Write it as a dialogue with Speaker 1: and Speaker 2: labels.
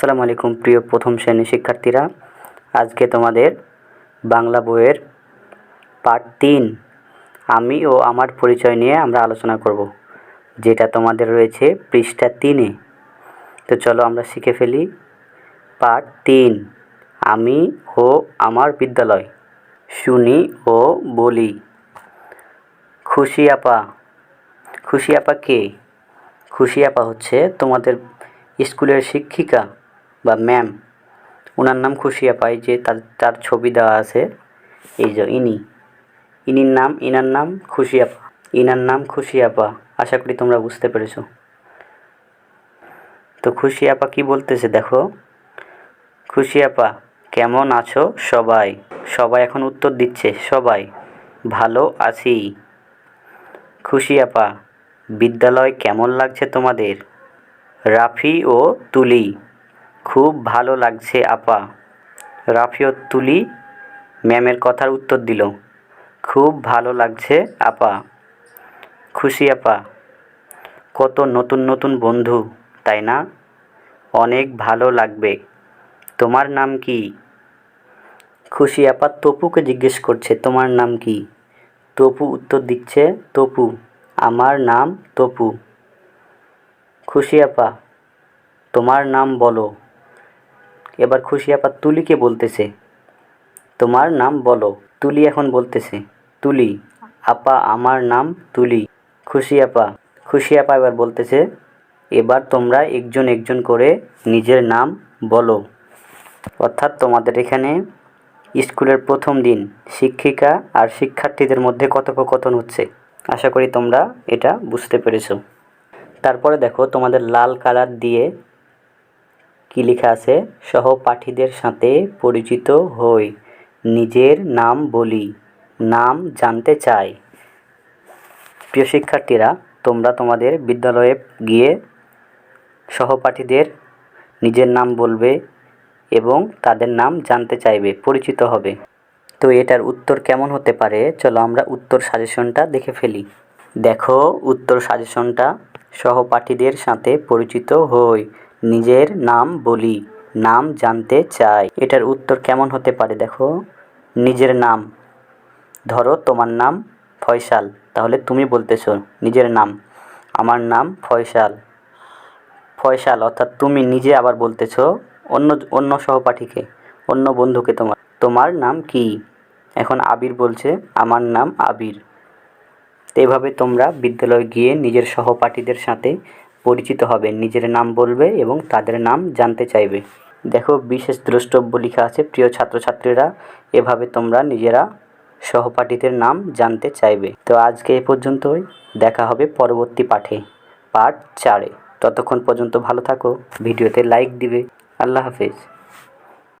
Speaker 1: আসসালামু আলাইকুম, প্রিয় প্রথম শ্রেণির শিক্ষার্থীরা। আজকে তোমাদের বাংলা বইয়ের পার্ট তিন। আমি ও আমার পরিচয় নিয়ে আমরা আলোচনা করব, যেটা তোমাদের রয়েছে পৃষ্ঠা তিনে। তো চলো আমরা শিখে ফেলি পার্ট তিন। আমি ও আমার বিদ্যালয়, শুনি ও বলি। খুশি আপা খুশি আপা কে? খুশি আপা হচ্ছে তোমাদের স্কুলের শিক্ষিকা। বা ম্যাম ওনার নাম খুশি আপা এই যে তার তার ছবি দেওয়া আছে। এই যে ইনি। ইনির নাম, ইনার নাম খুশিয়াপা ইনার নাম খুশিয়াপা আশা করি তোমরা বুঝতে পেরেছ। তো খুশিয়াপা কি বলতেছে দেখো। খুশিয়াপা কেমন আছো সবাই? সবাই এখন উত্তর দিচ্ছে, সবাই, ভালো আছি। খুশিয়াপা বিদ্যালয় কেমন লাগছে তোমাদের? রাফি ও তুলি। খুব ভালো লাগছে, আপা। রাফি ও তুলি ম্যামের কথার উত্তর দিল। খুব ভালো লাগছে, আপা। খুশি, আপা। কত নতুন নতুন বন্ধু, তাই না? অনেক ভালো লাগবে। তোমার নাম কি? খুশি, আপা তপুকে জিজ্ঞেস করছে, তোমার নাম কি? তপু উত্তর দিচ্ছে, তপু। আমার নাম তপু। খুশি, আপা। তোমার নাম বলো। এবার খুশি আপা তুলিকে বলতেছে, তোমার নাম বলো। তুলি এখন বলতেছে, তুলি, আপা আমার নাম তুলি। খুশি আপা খুশি আপা এবার বলতেছে, এবার তোমরা একজন একজন করে নিজের নাম বলো। অর্থাৎ তোমাদের এখানে স্কুলের প্রথম দিন শিক্ষিকা আর শিক্ষার্থীদের মধ্যে কথোপকথন হচ্ছে। আশা করি তোমরা এটা বুঝতে পেরেছ। তারপরে দেখো তোমাদের লাল কালার দিয়ে কি লেখা আছে? সহপাঠীদের সাথে পরিচিত হই, নিজের নাম বলি, নাম জানতে চাই। প্রিয় শিক্ষার্থীরা, তোমরা তোমাদের বিদ্যালয়ে গিয়ে সহপাঠীদের নিজের নাম বলবে এবং তাদের নাম জানতে চাইবে, পরিচিত হবে। তো এটার উত্তর কেমন হতে পারে? চলো আমরা উত্তর সাজেশনটা দেখে ফেলি। দেখো, উত্তর সাজেশনটা, সহপাঠীদের সাথে পরিচিত হই নিজের নাম বলি, নাম জানতে চাই। এটার উত্তর কেমন হতে পারে দেখো? নিজের নাম। ধরো তোমার নাম ফয়সাল। তাহলে তুমি বলতেছো, নিজের নাম। আমার নাম ফয়সাল। ফয়সাল, অর্থাৎ তুমি নিজে আবার বলতেছো, অন্য অন্য সহপাঠীকে, অন্য বন্ধুকে তোমার। তোমার নাম কি? এখন আবির বলছে, আমার নাম আবির। এভাবে তোমরা বিদ্যালয়ে গিয়ে নিজের সহপাঠীদের সাথে পরিচিত হবে, নিজের নাম বলবে এবং তাদের নাম জানতে চাইবে। দেখো, বিশেষ দ্রষ্টব্য লেখা আছে, প্রিয় ছাত্রছাত্রীরা, এভাবে তোমরা নিজেরা সহপাঠীদের নাম জানতে চাইবে। তো আজকে এ পর্যন্তই, দেখা হবে পরবর্তী পাঠে, পাঠ চারে। ততক্ষণ পর্যন্ত ভালো থাকো, ভিডিওতে লাইক দিবে। আল্লাহ হাফেজ।